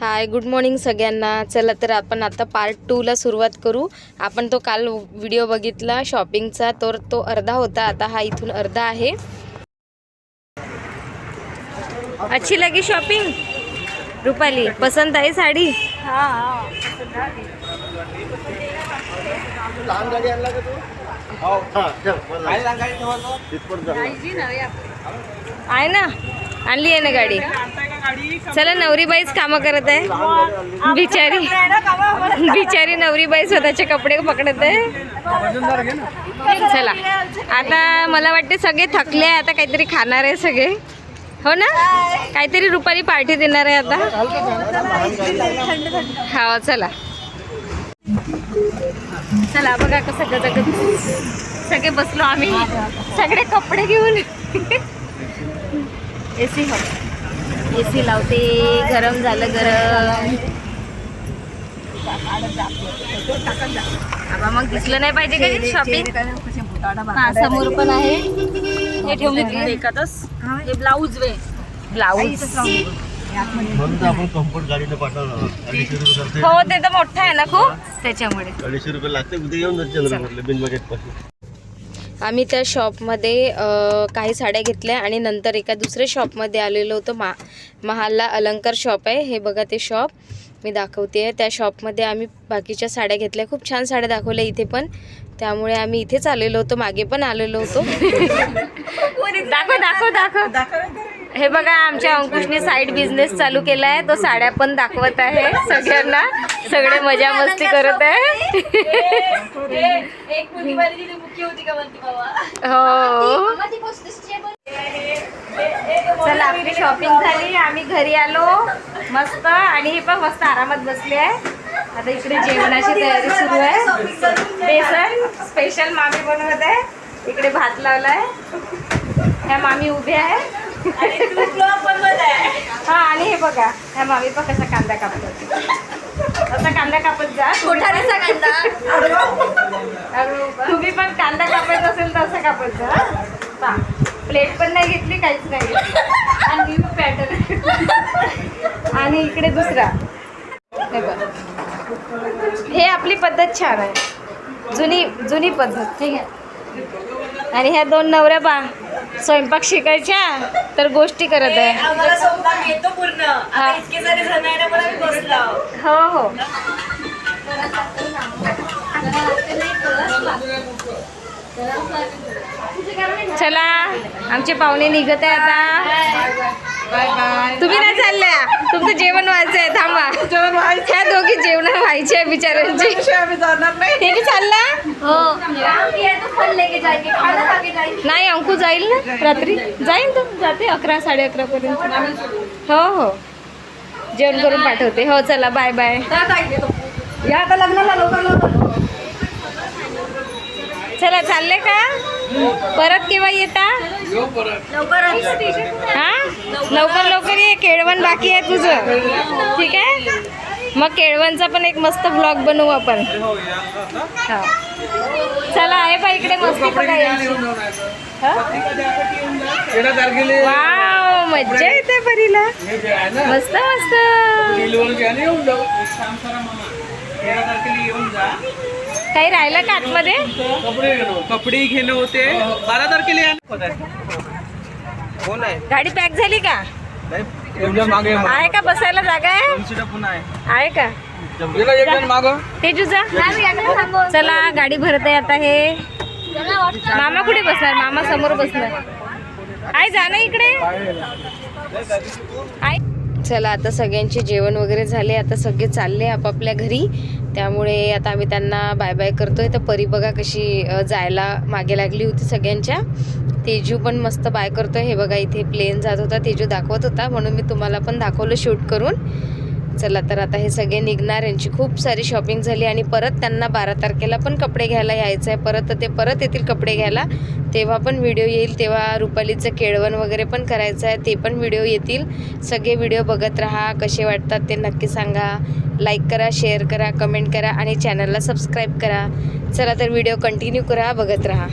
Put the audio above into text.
Hi good morning सगळ्यांना. चला तर आपण आता पार्ट टूला सुरुवात करू. आपण तो काल व्हिडिओ बघितला शॉपिंगचा तर तो अर्धा होता. आता हा इथून अर्धा आहे. अच्छी लगी शॉपिंग रुपाली पसंत आहे साडी? हा. आहे. ना. आणली आहे ना गाडी. चला नवरीबाईच कामं करत आहे. बिचारी. बिचारी. नवरीबाई स्वतःचे कपडे पकडत आहे. चला आता मला वाटते सगळे थकले आहे आता काहीतरी खाणार आहे सगळे. हो ना? काहीतरी रुपाली पार्टी देणार आहे आता. हा चला. चला बघा कसं गजगज. सगळे बसलो आम्ही. सगळे कपडे घेऊन. ए सी हो ए सी लावते गरम झालं गरम. मग दिसलं नाही पाहिजे शॉपिंग हा समोर पण आहे. हे ठेवले एकातच हे ब्लाऊज वे ब्लाऊज हो ते तर मोठं आहे ना खूप. त्याच्यामुळे. अडीचशे रुपये लागते उद्या येऊन जाते चंद्रपूरला बिन बजेटपासून आम्ही त्या शॉपमध्ये काही साड्या घेतल्या आणि नंतर एका दुसऱ्या शॉपमध्ये आलेलो होतो. मा महाल्ला अलंकार शॉप आहे. हे बघा ते शॉप. मी दाखवते. आहे त्या शॉपमध्ये आम्ही बाकीच्या साड्या घेतल्या. खूप छान साड्या दाखवल्या इथे पण. त्यामुळे आम्ही इथेच आलेलो होतो. मागे पण आलेलो होतो. दाखव दाखव दाखव. हे बघा आमच्या अंकुशने साईड बिझनेस चालू केला आहे तो साड्या पण दाखवत आहे सगळ्यांना. सगळे मजा मस्ती करत आहे. हो. चला आपली शॉपिंग झाली. आम्ही घरी आलो. मस्त. आणि हे पण मस्त आरामात बसले आहे. आता इकडे जेवणाची तयारी सुरू आहे. बेसन स्पेशल मामी बनवत आहे. इकडे भात लावलाय. ह्या मामी उभ्या आहे. हा आणि हे बघा. ह्या मामी पण कसा कांदा कापतात असा कांदा कापत जा. तुम्ही पण कांदा कापायचा असेल तर असं कापत जा. प्लेट पण नाही घेतली काहीच नाही घेतली. आणि न्यू पॅटर्न आणि इकडे दुसरा. हे बघ. हे आपली पद्धत छान आहे. जुनी जुनी पद्धत ठीक आहे. आणि ह्या दोन नवऱ्या बा स्वयंपाक शिकायच्या तर गोष्टी करत आहे. आम्हाला स्वयंपाक येतो पूर्ण. आता इतके सारे जण आहे ना पण आम्ही बसलो हो हो. चला आमचे पाहुणे निघत आहे आता. तुम्ही नाही चालल्या. तुमचं जेवण व्हायचं आहे थांबा. जेवण व्हायचं ह्या दोघी जेवण व्हायचे आहे बिचाऱ्यांची. आम्ही जाणार नाही. हे बी चालला? हो. नाही अंकू जाईल ना रात्री? जाईन तो जाते अकरा साडे अकरा पर्यंत. हो हो. जेवण करून पाठवते. हो चला बाय बाय. या आता लग्नाला लोकांना चला चालले का? परत केव्हा येता? हा? लवकर लवकर ये केळवण बाकी आहे तुझं. ठीक आहे? मग केळवणचा पण एक मस्त ब्लॉग बनवू आपण. हा. चला आहे बा इकडे मस्ती. हा? वाव मज्जा येते परीला. मस्त मस्त. काही राहिलं का आतमध्ये? कपडे घेणं होते. बारा तारखेला या कोण आहे? गाडी पॅक झाली का? आहे का बसायला जागा आहे? आहे. आहे का? गेला एक जण माग. तेजू जा चला गाडी भरत आहे आता हे. मामा कुठे बसणार? मामा समोर बसणार. आई जा ना इकडे. आई. चला आता सगळ्यांचे जेवण वगैरे झाले आता सगळे चालले आपापल्या घरी. त्यामुळे आता आम्ही त्यांना बाय बाय करतोय. तर परी बघा कशी जायला मागे लागली होती सगळ्यांच्या. तेजू पण मस्त बाय करतोय. हे बघा इथे प्लेन जात होता. तेजू दाखवत होता. म्हणून मी तुम्हाला पण दाखवलं शूट करून. चला तर आता हे सगळे निघणार. यांची खूप सारी शॉपिंग झाली आणि परत त्यांना बारा तारखेला पण कपडे घ्यायला यायचं आहे परत तर ते परत येतील कपडे घ्यायला. तेव्हा पण व्हिडिओ येईल. तेव्हा रुपालीचं केळवण वगैरे पण करायचं आहे ते पण व्हिडिओ येतील. सगळे व्हिडिओ बघत राहा. कसे वाटतात ते नक्की सांगा. लाईक करा शेअर करा कमेंट करा आणि चॅनलला सबस्क्राईब करा. चला तर व्हिडिओ कंटिन्यू करा बघत राहा.